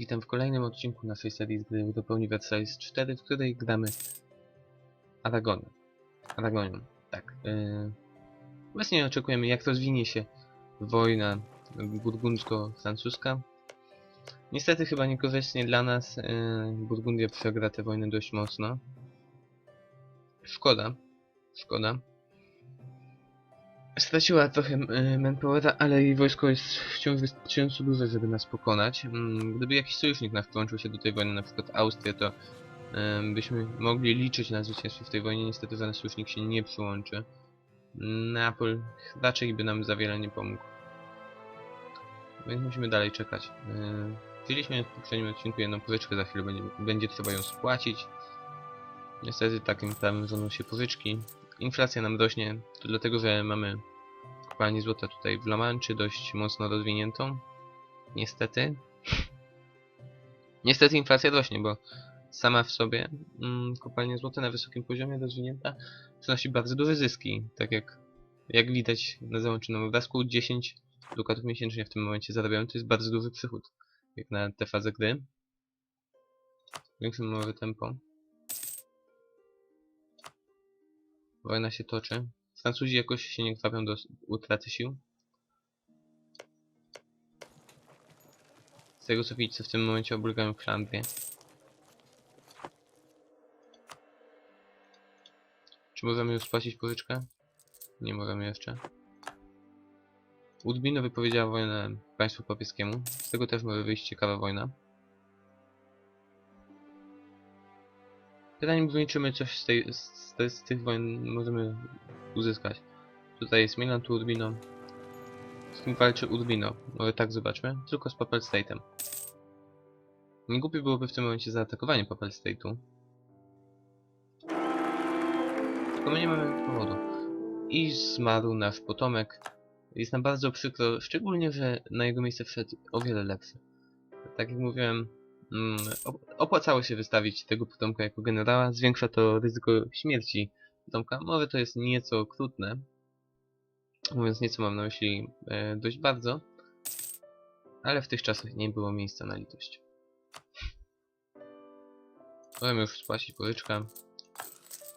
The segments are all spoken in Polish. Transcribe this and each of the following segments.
witam w kolejnym odcinku naszej serii z gry Dopełni Versailles 4, w której gramy Aragonią. Aragonią, tak. Yy... Obecnie oczekujemy jak rozwinie się wojna burgundzko-francuska. Niestety chyba niekorzystnie dla nas yy, Burgundia przegra tę wojnę dość mocno. Szkoda. Szkoda. Straciła trochę y, manpowera, ale jej wojsko jest wciąż wystarczająco duże, żeby nas pokonać. Mm, Gdyby jakiś sojusznik nasz włączył się do tej wojny, na przykład Austria, to byśmy mogli liczyć na zwycięstwo w tej wojnie. Niestety żaden sojusznik się nie przyłączy. Neapol raczej by nam za wiele nie pomógł. Więc musimy dalej czekać. Y, Wzięliśmy w poprzednim odcinku jedną pożyczkę, za chwilę będzie, będzie trzeba ją spłacić. Niestety takim prawem rządzą się pożyczki. Inflacja nam rośnie, to dlatego, że mamy kopalnię złota tutaj w La dość mocno rozwiniętą. Niestety. Niestety inflacja rośnie, bo sama w sobie mm, kopalnia złota na wysokim poziomie rozwinięta przynosi bardzo duże zyski. Tak jak, jak widać na załączonym obrazku, 10 dukatów miesięcznie w tym momencie zarabiają, to jest bardzo duży przychód. Jak na tę fazę gry. Większym mamy tempo. Wojna się toczy. Francuzi jakoś się nie kwapią do utraty sił. Z tego co widzę, w tym momencie oblegają Flandrię. Czy możemy już spłacić pożyczkę? Nie możemy jeszcze. Udbino wypowiedziała wojnę państwu papieskiemu. Z tego też może wyjść ciekawa wojna. Pytanie brzmi, czy my coś z, tej, z, z, tych wojen możemy uzyskać. Tutaj jest Milan, tu Urbino. Z kim walczy Urbino? Może tak zobaczmy. Tylko z Papal State'em. Nie głupie byłoby w tym momencie zaatakowanie Papal State'u. Tylko my nie mamy powodu. I zmarł nasz potomek. Jest nam bardzo przykro, szczególnie, że na jego miejsce wszedł o wiele lepszy. Tak jak mówiłem, opłacało się wystawić tego potomka jako generała, zwiększa to ryzyko śmierci potomka. Może to jest nieco okrutne, mówiąc nieco mam na myśli e, dość bardzo, ale w tych czasach nie było miejsca na litość. Możemy już spłacić pożyczkę.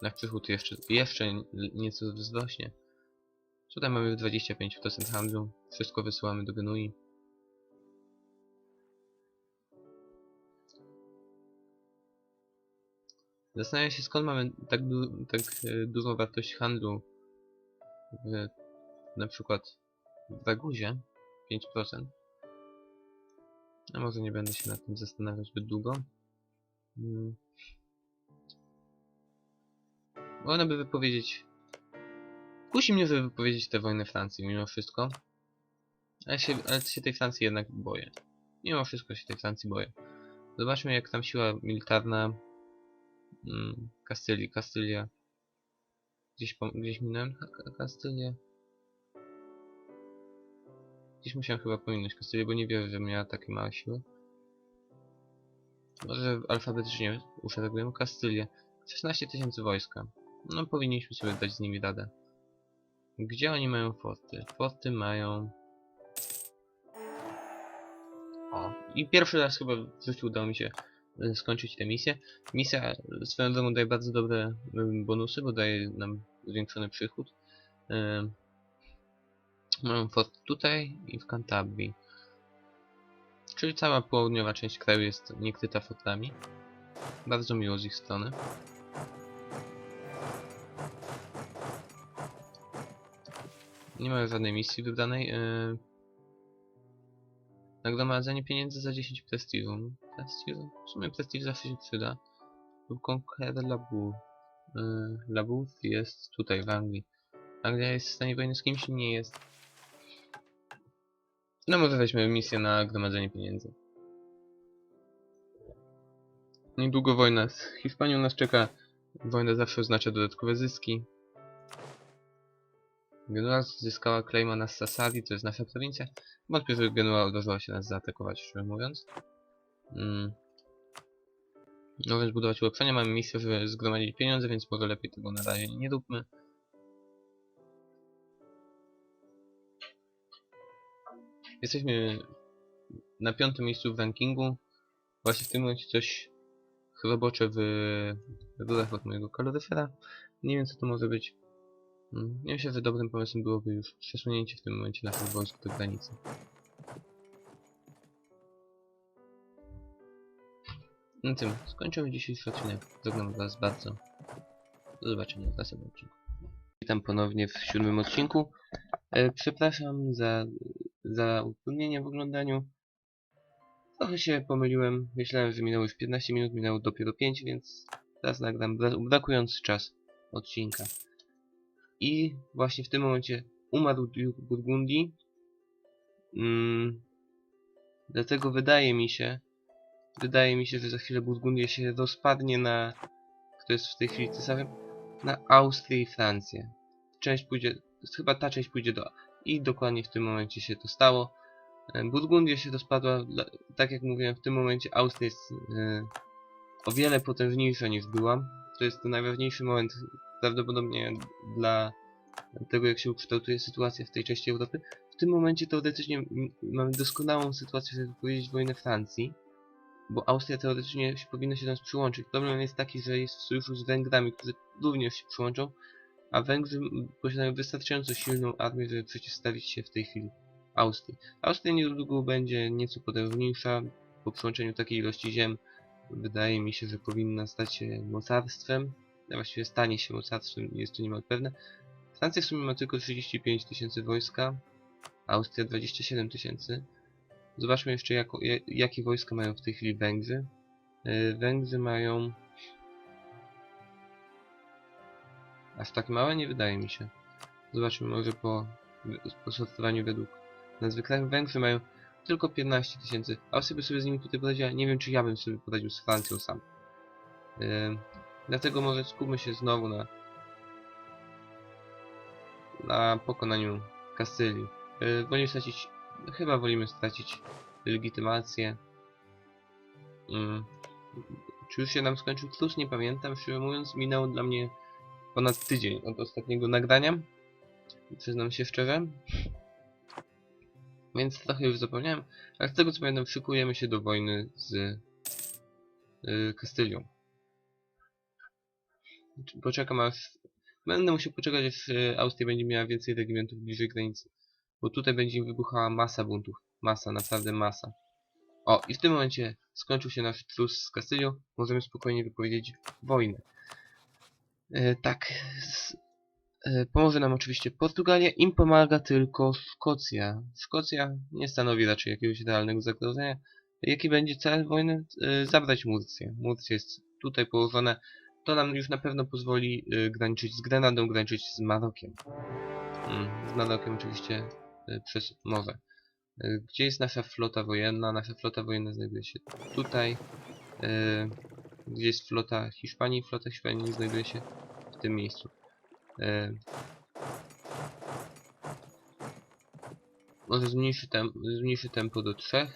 Nasz przychód jeszcze, jeszcze nieco wzrośnie. Tutaj mamy 25% handlu. Wszystko wysyłamy do Genui. Zastanawiam się skąd mamy tak, du tak e, dużą wartość handlu w, na przykład w Raguzie 5%. A może nie będę się nad tym zastanawiać zbyt długo. Hmm. Można by wypowiedzieć... Kusi mnie, żeby wypowiedzieć tę wojnę Francji mimo wszystko. Ale się, ale się tej Francji jednak boję. Mimo wszystko się tej Francji boję. Zobaczmy jak tam siła militarna mm, Kastylii, Kastylia. Gdzieś, gdzieś minąłem Ka- Kastylię. Gdzieś musiałem chyba pominąć Kastylię, bo nie wierzę, że miała takie małe siły. Może alfabetycznie uszeregujemy Kastylię. 16 tysięcy wojska. No powinniśmy sobie dać z nimi radę. Gdzie oni mają forty? Forty mają... O, i pierwszy raz chyba w życiu udało mi się skończyć tę misję. Misja y, swoją drogą daje bardzo dobre y, bonusy, bo daje nam zwiększony przychód. Y, Mam fort tutaj i w Cantabrii. Czyli cała południowa część kraju jest niekryta fortami. Bardzo miło z ich strony. Nie ma żadnej misji wybranej. Yy... Nagromadzenie pieniędzy za 10 prestiżu. Prestiżu? W sumie prestiż zawsze się przyda. Lub Conquer Labour. Yy, Labour jest tutaj w Anglii. Anglia jest w stanie wojny z kimś? Nie jest. No może weźmy misję na gromadzenie pieniędzy. Niedługo wojna z Hiszpanią nas czeka. Wojna zawsze oznacza dodatkowe zyski. Genua zyskała claima na Sassari, to jest nasza prowincja. Wątpię, że Genua odważyła się nas zaatakować, szczerze mówiąc. Mm. No więc budować ulepszenia. Mamy misję, żeby zgromadzić pieniądze, więc może lepiej tego na razie nie róbmy. Jesteśmy na piątym miejscu w rankingu. Właśnie w tym momencie coś chrobocze w rurach od mojego kaloryfera. Nie wiem co to może być. Mm, Nie myślę, że dobrym pomysłem byłoby już przesunięcie w tym momencie naszych wojsk do granicy. Na tym skończymy dzisiejszy odcinek. Żegnam Was bardzo. Do zobaczenia w następnym odcinku. Witam ponownie w siódmym odcinku. E, przepraszam za, za utrudnienie w oglądaniu. Trochę się pomyliłem. Myślałem, że minęło już 15 minut, minęło dopiero 5, więc teraz nagram bra- brakujący czas odcinka. I właśnie w tym momencie umarł Duke Burgundii. Mm, dlatego wydaje mi się, wydaje mi się, że za chwilę Burgundia się rozpadnie na, kto jest w tej chwili cesarzem, na Austrię i Francję. Część pójdzie, chyba ta część pójdzie do, i dokładnie w tym momencie się to stało. E, Burgundia się rozpadła, tak jak mówiłem, w tym momencie Austria jest e, o wiele potężniejsza niż była. To jest najważniejszy moment prawdopodobnie dla tego, jak się ukształtuje sytuacja w tej części Europy. W tym momencie teoretycznie mamy doskonałą sytuację, żeby powiedzieć wojnę Francji, bo Austria teoretycznie powinna się do nas przyłączyć. Problem jest taki, że jest w sojuszu z Węgrami, którzy również się przyłączą, a Węgrzy posiadają wystarczająco silną armię, żeby przeciwstawić się w tej chwili Austrii. Austria niedługo będzie nieco potężniejsza po przyłączeniu takiej ilości ziem. Wydaje mi się, że powinna stać się mocarstwem, a właściwie stanie się mocarstwem, jest to niemal pewne. Francja w sumie ma tylko 35 tysięcy wojska, Austria 27 tysięcy. Zobaczmy jeszcze jako, ja- jakie wojska mają w tej chwili Węgrzy. Yy, Węgrzy mają... Aż tak małe? Nie wydaje mi się. Zobaczmy może po, sortowaniu według nazwy kraju. Węgrzy mają tylko 15 tysięcy. Austria by sobie z nimi tutaj poradziła. Nie wiem, czy ja bym sobie poradził z Francją sam. Yy, dlatego może skupmy się znowu na na pokonaniu Kastylii. Yy, wolimy stracić, chyba wolimy stracić legitymację. Yy, czy już się nam skończył plus? Nie pamiętam. Szczerze mówiąc, minęło dla mnie ponad tydzień od ostatniego nagrania. Przyznam się szczerze. Więc trochę już zapomniałem. Ale z tego co pamiętam, szykujemy się do wojny z yy, Kastylią. Poczekam aż Będę musiał poczekać, aż e, Austria będzie miała więcej regimentów bliżej granicy. Bo tutaj będzie im wybuchała masa buntów. Masa, naprawdę masa. O, i w tym momencie skończył się nasz trus z Kastylią. Możemy spokojnie wypowiedzieć wojnę. E, tak. E, pomoże nam oczywiście Portugalia. Im pomaga tylko Szkocja. Szkocja nie stanowi raczej jakiegoś realnego zagrożenia. Jaki będzie cel wojny? E, zabrać Murcję. Murcja jest tutaj położona to nam już na pewno pozwoli y, graniczyć z Grenadą, graniczyć z Marokiem. Mm, z Marokiem oczywiście przez morze. Y, gdzie jest nasza flota wojenna? Nasza flota wojenna znajduje się tutaj. Y, gdzie jest flota Hiszpanii? Flota Hiszpanii znajduje się w tym miejscu. Y, może zmniejszy, tem zmniejszy tempo do 3.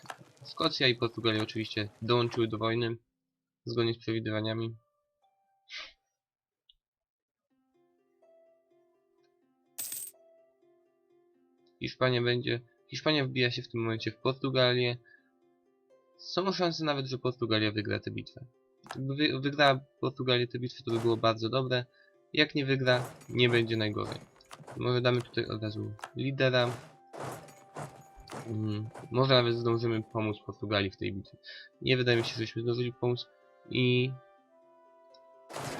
Szkocja i Portugalia oczywiście dołączyły do wojny zgodnie z przewidywaniami. Hiszpania będzie. Hiszpania wbija się w tym momencie w Portugalię. Są szanse nawet, że Portugalia wygra tę bitwę. Gdyby wy, wygrała Portugalia tę bitwę, to by było bardzo dobre. Jak nie wygra, nie będzie najgorzej. Może damy tutaj od razu lidera. Mm, może nawet zdążymy pomóc Portugalii w tej bitwie. Nie wydaje mi się, żeśmy zdążyli pomóc. I...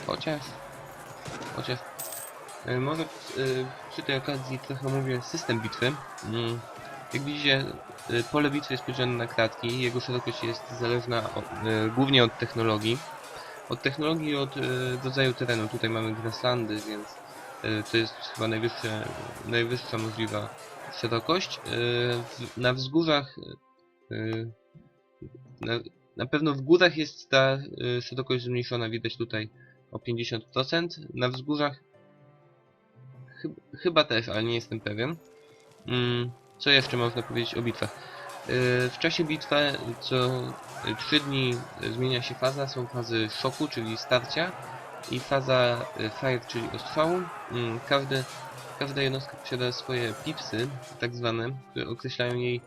Chociaż... Chociaż... E, Może e, przy tej okazji trochę mówię system bitwy. Mm, Jak widzicie, e, pole bitwy jest podzielone na kratki. Jego szerokość jest zależna od, e, głównie od technologii. Od technologii i od e, rodzaju terenu. Tutaj mamy grasslandy, więc to jest chyba najwyższe, najwyższa możliwa szerokość. Na wzgórzach na, na pewno w górach jest ta szerokość zmniejszona, widać tutaj o 50%. Na wzgórzach Chyb, chyba też, ale nie jestem pewien. Mm, co jeszcze można powiedzieć o bitwach? Yy, w czasie bitwy co 3 dni y, zmienia się faza. Są fazy szoku, czyli starcia i faza y, fire, czyli ostrzału. Mm, każdy, każda jednostka posiada swoje pipsy, tak zwane, które określają jej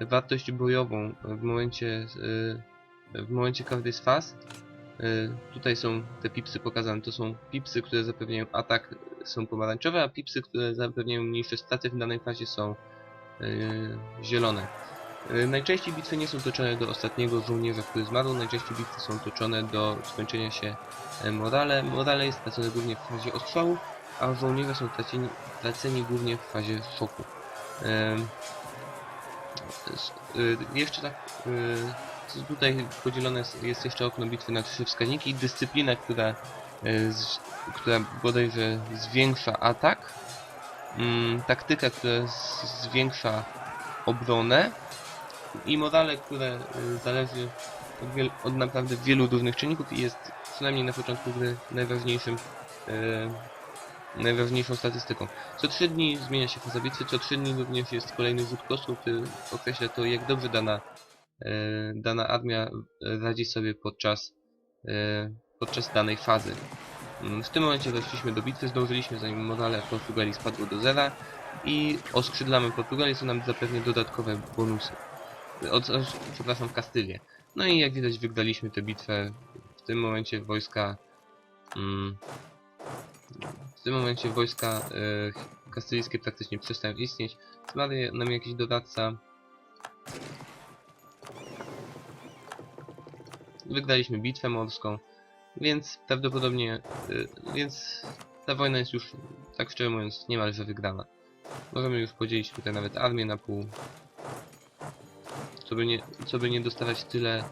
wartość bojową w momencie y, w momencie każdej z faz. Y, tutaj są te pipsy pokazane. To są pipsy, które zapewniają atak, są pomarańczowe, a pipsy, które zapewniają mniejsze straty w danej fazie są y, zielone. Y, Najczęściej bitwy nie są toczone do ostatniego żołnierza, który zmarł, najczęściej bitwy są toczone do skończenia się e, morale. Morale jest tracone głównie w fazie ostrzału, a żołnierze są traceni, traceni głównie w fazie szoku. Jeszcze tak, tutaj podzielone jest- jeszcze okno bitwy na trzy wskaźniki. Dyscyplina, która, z, która bodajże zwiększa atak. Mm, Taktyka, która zwiększa obronę. I morale, które y, zależy od, wiel, od naprawdę wielu różnych czynników i jest przynajmniej na początku gry najważniejszym y, najważniejszą statystyką. Co 3 dni zmienia się faza bitwy, co 3 dni również jest kolejny rzut kostu, który określa to, jak dobrze dana, e, dana armia e, radzi sobie podczas, e, podczas danej fazy. Mm, W tym momencie weszliśmy do bitwy, zdążyliśmy zanim morale Portugalii spadło do zera i oskrzydlamy Portugalii, co nam zapewni dodatkowe bonusy. Od, przepraszam, Kastylię. No i jak widać wygraliśmy tę bitwę. W tym momencie wojska mm, w tym momencie wojska y, kastylijskie praktycznie przestają istnieć. Zmarł nam jakiś doradca. Wygraliśmy bitwę morską, więc prawdopodobnie, y, więc ta wojna jest już, tak szczerze mówiąc, niemalże wygrana. Możemy już podzielić tutaj nawet armię na pół. Co by nie, co by nie dostawać tyle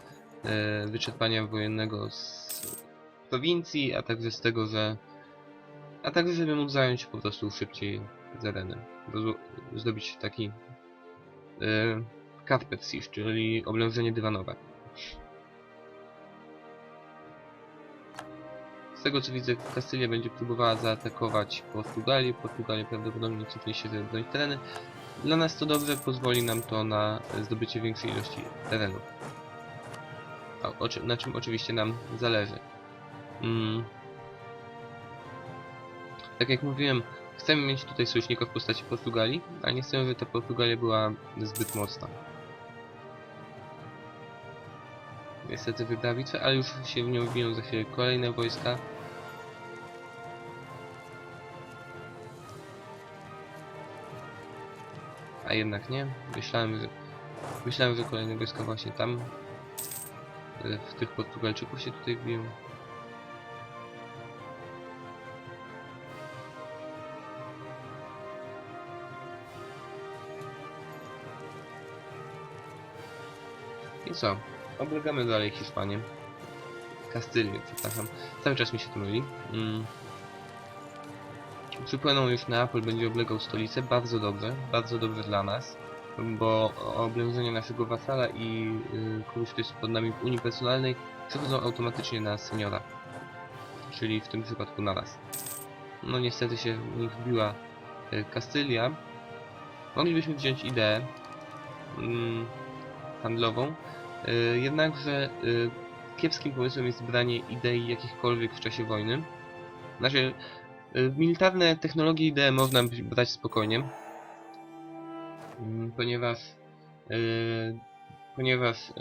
e, wyczerpania wojennego z prowincji, a także z tego, że a także żeby móc zająć po prostu szybciej. Rozu- Zdobyć taki yy, czyli oblężenie dywanowe. Z tego co widzę, Kastylia będzie próbowała zaatakować Portugalię. Portugalia prawdopodobnie cofnie się, bronić tereny. Dla nas to dobrze, pozwoli nam to na zdobycie większej ilości terenu. O, na czym oczywiście nam zależy. Mm. Tak jak mówiłem, chcemy mieć tutaj sojusznika w postaci Portugalii, a nie chcemy, żeby ta Portugalia była zbyt mocna. Niestety wygrała bitwę, ale już się w nią wbiją za chwilę kolejne wojska. A jednak nie. Myślałem, że myślałem, że kolejne wojska właśnie tam e, w tych Portugalczyków się tutaj wbiją. I co? Oblegamy dalej Hiszpanię. Kastylię, przepraszam. Cały czas mi się to myli. Mm. Przypłynął już Neapol, będzie oblegał stolicę. Bardzo dobrze, bardzo dobrze dla nas. Bo oblężenie naszego wasala i y, kogoś, kto jest pod nami w Unii Personalnej przechodzą automatycznie na seniora. Czyli w tym przypadku na nas. No niestety się w nich wbiła y, Kastylia. Moglibyśmy wziąć ideę mm, handlową, Y, Jednakże y, kiepskim pomysłem jest branie idei jakichkolwiek w czasie wojny. Znaczy, militarne technologie idee można brać spokojnie, Mm, ponieważ y, ponieważ y,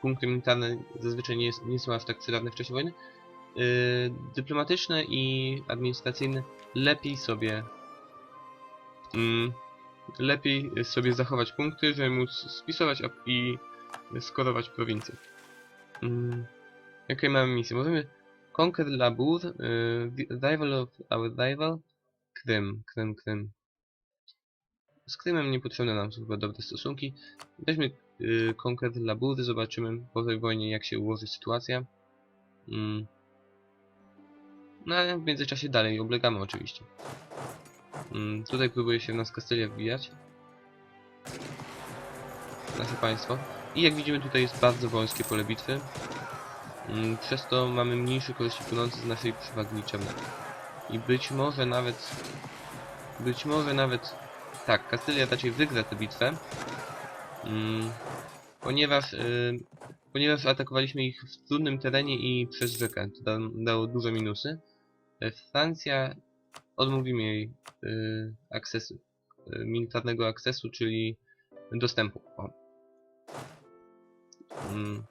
punkty militarne zazwyczaj nie, nie są aż tak przydatne w czasie wojny. Y, dyplomatyczne i administracyjne lepiej sobie mm, lepiej sobie zachować punkty, żeby móc spisować i skorować prowincję. Mm. Jakie mamy misje? Możemy Conquer Labur, y, Rival of our Rival, Krym, Krym, Krym. Z Krymem niepotrzebne nam są chyba dobre stosunki. Weźmy y, Conquer Labur, zobaczymy po tej wojnie jak się ułoży sytuacja. Mm. No ale w międzyczasie dalej oblegamy oczywiście. Mm, tutaj próbuje się w nas Kastylia wbijać. Nasze państwo. I jak widzimy tutaj jest bardzo wąskie pole bitwy. Mm, Przez to mamy mniejsze korzyści płynące z naszej przewagi liczebnej. I być może nawet... Być może nawet... Tak, Kastylia raczej wygra tę bitwę. Mm, Ponieważ... y, ponieważ atakowaliśmy ich w trudnym terenie i przez rzekę. To da, dało duże minusy. E, Francja... Odmówimy jej y, akcesu, y, militarnego akcesu, czyli dostępu. O. Mm.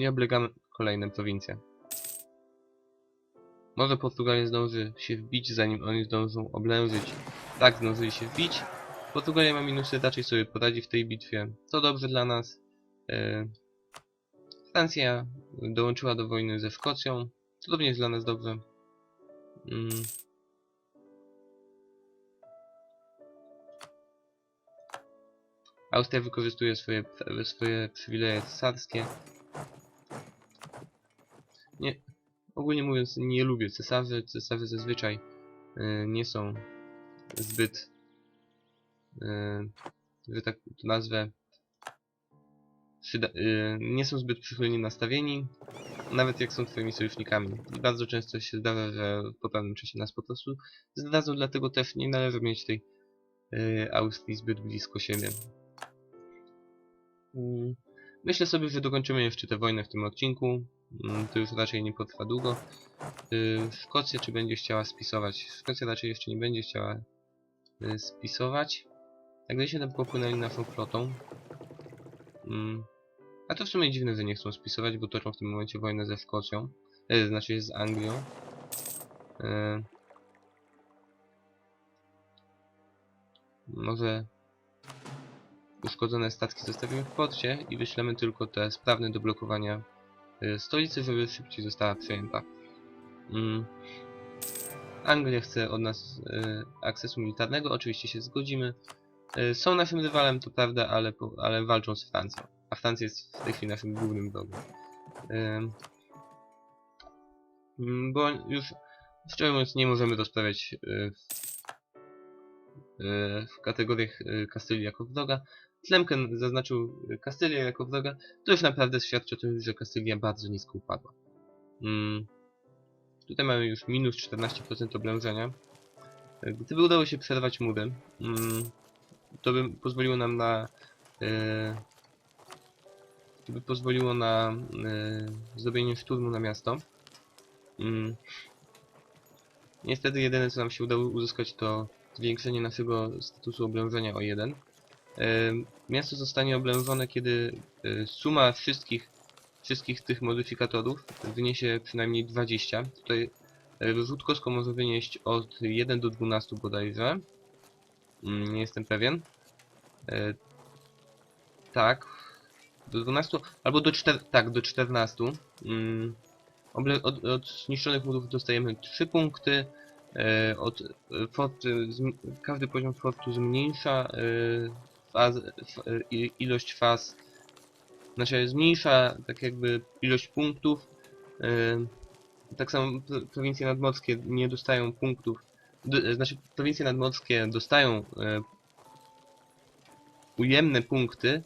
I oblegamy kolejne prowincje. Może Portugalia zdąży się wbić, zanim oni zdążą oblężyć. Tak, zdążyli się wbić. Portugalia ma minusy, raczej sobie poradzi w tej bitwie. To dobrze dla nas. E, Francja dołączyła do wojny ze Szkocją. To również dla nas dobrze. Mm. Austria wykorzystuje swoje, swoje przywileje cesarskie. Nie, ogólnie mówiąc, nie lubię cesarzy. Cesarze zazwyczaj y, nie są zbyt, y, że tak to nazwę, y, nie są zbyt przychylnie nastawieni, nawet jak są twoimi sojusznikami. Bardzo często się zdarza, że po pewnym czasie nas po prostu zdradzą, dlatego też nie należy mieć tej Austrii zbyt blisko siebie. Mm, Myślę sobie, że dokończymy jeszcze tę wojnę w tym odcinku. Mm, To już raczej nie potrwa długo. Y, Szkocja czy będzie chciała spisować? Szkocja raczej jeszcze nie będzie chciała y, spisować. Gdy się tam popłynęli naszą flotą. Mm, A to w sumie dziwne, że nie chcą spisować, bo toczą w tym momencie wojnę ze Szkocją. E, znaczy z Anglią. Może uszkodzone statki zostawimy w porcie i wyślemy tylko te sprawne do blokowania y, stolicy, żeby szybciej została przejęta. Mm. Anglia chce od nas y, akcesu militarnego, oczywiście się zgodzimy. Y, są naszym rywalem, to prawda, ale, ale walczą z Francją. A Francja jest w tej chwili naszym głównym wrogiem. Mm, Bo już, szczerze mówiąc, nie możemy rozprawiać y, w, y, w kategoriach y, Kastylii jako wroga. Tlemken zaznaczył y, Kastylię jako wroga. To już naprawdę świadczy o tym, że Kastylia bardzo nisko upadła. Mm. Tutaj mamy już minus 14% oblężenia. Y, Gdyby udało się przerwać mury, mm, to by pozwoliło nam na... y, to by pozwoliło na y, zrobienie szturmu na miasto. Mm. Niestety jedyne co nam się udało uzyskać to zwiększenie naszego statusu oblężenia o 1. Em, Miasto zostanie oblężone, kiedy e, suma wszystkich, wszystkich tych modyfikatorów wyniesie przynajmniej 20. Tutaj e, rzut kostką może wynieść od 1 do 12 bodajże. Mm, Nie jestem pewien. E, Tak. Do 12, albo do 4, tak, do 14. Mm, od, od zniszczonych murów dostajemy 3 punkty. E, od e, fort, zm, każdy poziom fortu zmniejsza e, faz, ilość faz, znaczy zmniejsza tak jakby ilość punktów. E, tak samo pro- prowincje nadmorskie nie dostają punktów, znaczy prowincje nadmorskie dostają e, ujemne punkty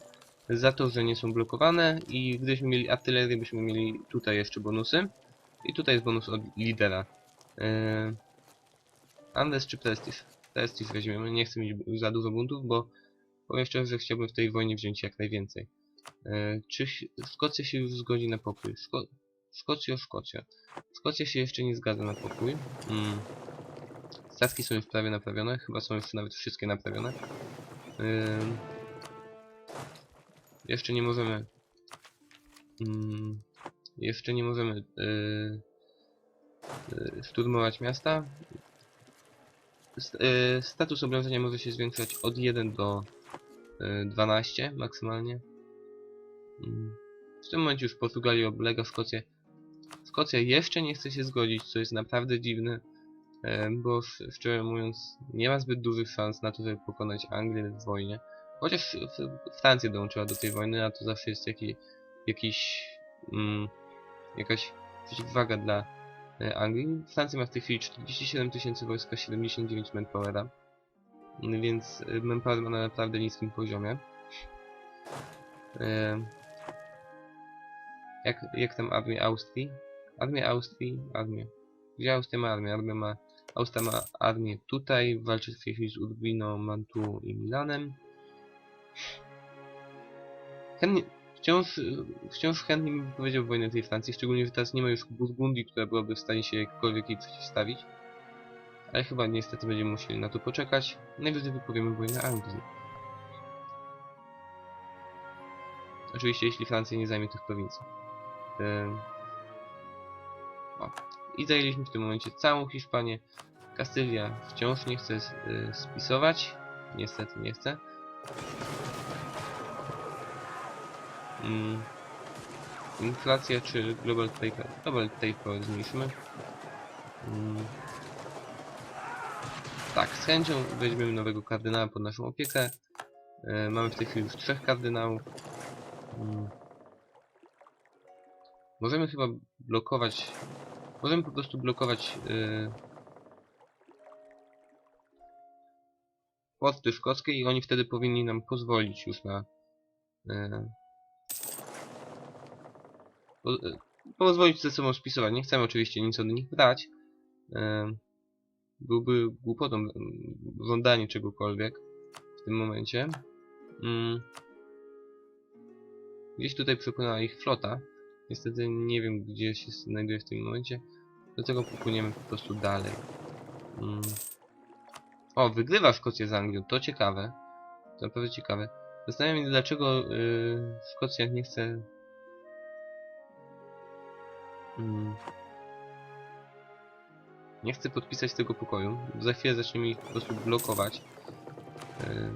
za to, że nie są blokowane i gdybyśmy mieli artylerię, byśmy mieli tutaj jeszcze bonusy. I tutaj jest bonus od lidera. E, Andes czy Prestige? Prestige weźmiemy, nie chcę mieć za dużo buntów, bo powiem szczerze, że chciałbym w tej wojnie wziąć jak najwięcej. E, czy Szkocja się już zgodzi na pokój? Szko Szkocja, Szkocja. Szkocja się jeszcze nie zgadza na pokój. Mm. Statki są już prawie naprawione, chyba są już nawet wszystkie naprawione. Ym. Jeszcze nie możemy... Mm. Jeszcze nie możemy yy, szturmować miasta. St yy, status oblężenia może się zwiększać od 1 do 12 maksymalnie. Mm. W tym momencie już Portugalia oblega Szkocję. Szkocja jeszcze nie chce się zgodzić, co jest naprawdę dziwne, e, bo sz- szczerze mówiąc nie ma zbyt dużych szans na to, żeby pokonać Anglię w wojnie. Chociaż Francja dołączyła do tej wojny, a to zawsze jest taki, jakiś, mm, jakaś przeciwwaga dla e, Anglii. Francja ma w tej chwili 47 tysięcy wojska, 79 manpowera, więc manpower ma na naprawdę niskim poziomie. Jak, jak tam armia Austrii? Armia Austrii, armia. Gdzie Austria ma armię? Armia ma, Austria ma armię tutaj, walczy w tej chwili z Urbino, Mantu i Milanem. Chętnie, wciąż, y, wciąż chętnie bym wypowiedział wojnę tej Francji, szczególnie, że teraz nie ma już Burgundii, która byłaby w stanie się jakkolwiek jej przeciwstawić. Ale chyba niestety będziemy musieli na to poczekać. Najwyżej wypowiemy wojnę Anglii. Oczywiście jeśli Francja nie zajmie tych prowincji. O. I zajęliśmy w tym momencie całą Hiszpanię. Kastylia wciąż nie chce y, spisować. Niestety nie chce. Mm. Inflacja czy Global Trade Global Trade Power zmniejszymy. Tak, z chęcią weźmiemy nowego kardynała pod naszą opiekę. E, mamy w tej chwili już trzech kardynałów. Mm. Możemy chyba blokować... Możemy po prostu blokować yy, porty szkockie i oni wtedy powinni nam pozwolić już na... Yy, pozwolić ze sobą spisować. Nie chcemy oczywiście nic od nich brać. Byłby głupotą mm, żądanie czegokolwiek w tym momencie. Mm. Gdzieś tutaj przepłynęła ich flota. Niestety nie wiem gdzie się znajduje w tym momencie. Dlatego popłyniemy po prostu dalej. Mm. O, wygrywa Szkocja z Anglią. To ciekawe. To naprawdę ciekawe. Zastanawiam się dlaczego yy, Szkocja nie chce... Mm. Nie chce podpisać tego pokoju. Za chwilę zaczniemy ich po prostu blokować. Yy.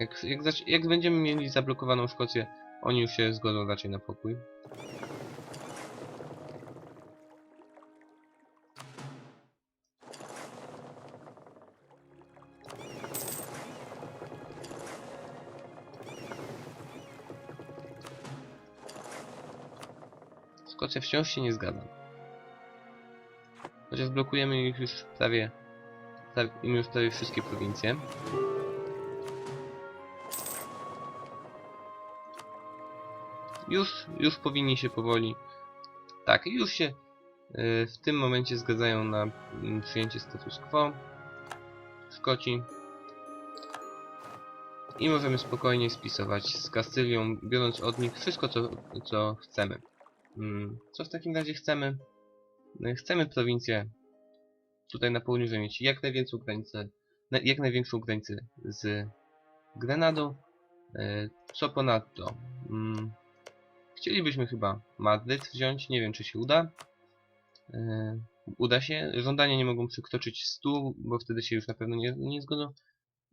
Jak, jak, jak będziemy mieli zablokowaną Szkocję, oni już się zgodzą raczej na pokój. Szkocja wciąż się nie zgadza. Chociaż blokujemy ich już prawie, już prawie wszystkie prowincje. Już, już powinni się powoli. Tak, już się y, w tym momencie zgadzają na mm, przyjęcie status quo. Szkoci. I możemy spokojnie spisować z Kastylią, biorąc od nich wszystko, co, co chcemy. Mm, Co w takim razie chcemy? No, Chcemy prowincję tutaj na południu, mieć jak największą granicę, jak największą granicę z Grenadą. E, Co ponadto? Mm, Chcielibyśmy chyba Madryt wziąć, nie wiem czy się uda. E, Uda się. Żądania nie mogą przekroczyć 100, bo wtedy się już na pewno nie, nie zgodzą.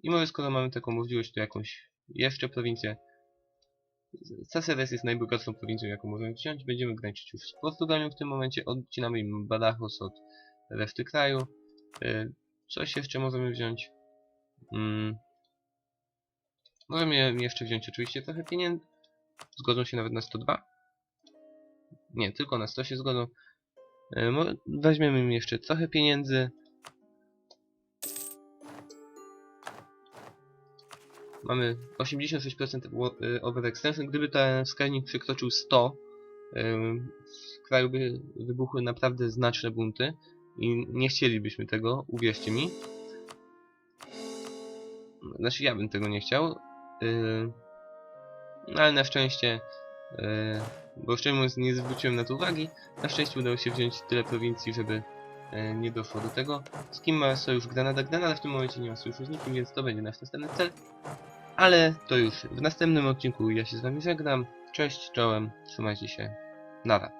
I może skoro mamy taką możliwość, to jakąś jeszcze prowincję. Caceres jest najbogatszą prowincją, jaką możemy wziąć. Będziemy graniczyć już z Portugalią w tym momencie. Odcinamy im Badajoz od reszty kraju. E, Coś jeszcze możemy wziąć. Mm. Możemy je- jeszcze wziąć oczywiście trochę pieniędzy. Zgodzą się nawet na 102? Nie, tylko na 100 się zgodzą. E, Weźmiemy im jeszcze trochę pieniędzy. Mamy 86% wo- e, overextension. Gdyby ten wskaźnik przekroczył 100, em, w kraju by wybuchły naprawdę znaczne bunty. I nie chcielibyśmy tego, uwierzcie mi. Znaczy ja bym tego nie chciał. Yy, no ale na szczęście, bo szczerze mówiąc nie zwróciłem na to uwagi, na szczęście udało się wziąć tyle prowincji, żeby nie doszło do tego. Z kim ma sojusz Granada? Granada w tym momencie nie ma sojuszu z nikim, więc to będzie nasz następny cel. Ale to już w następnym odcinku ja się z wami żegnam. Cześć, czołem, trzymajcie się. Nara.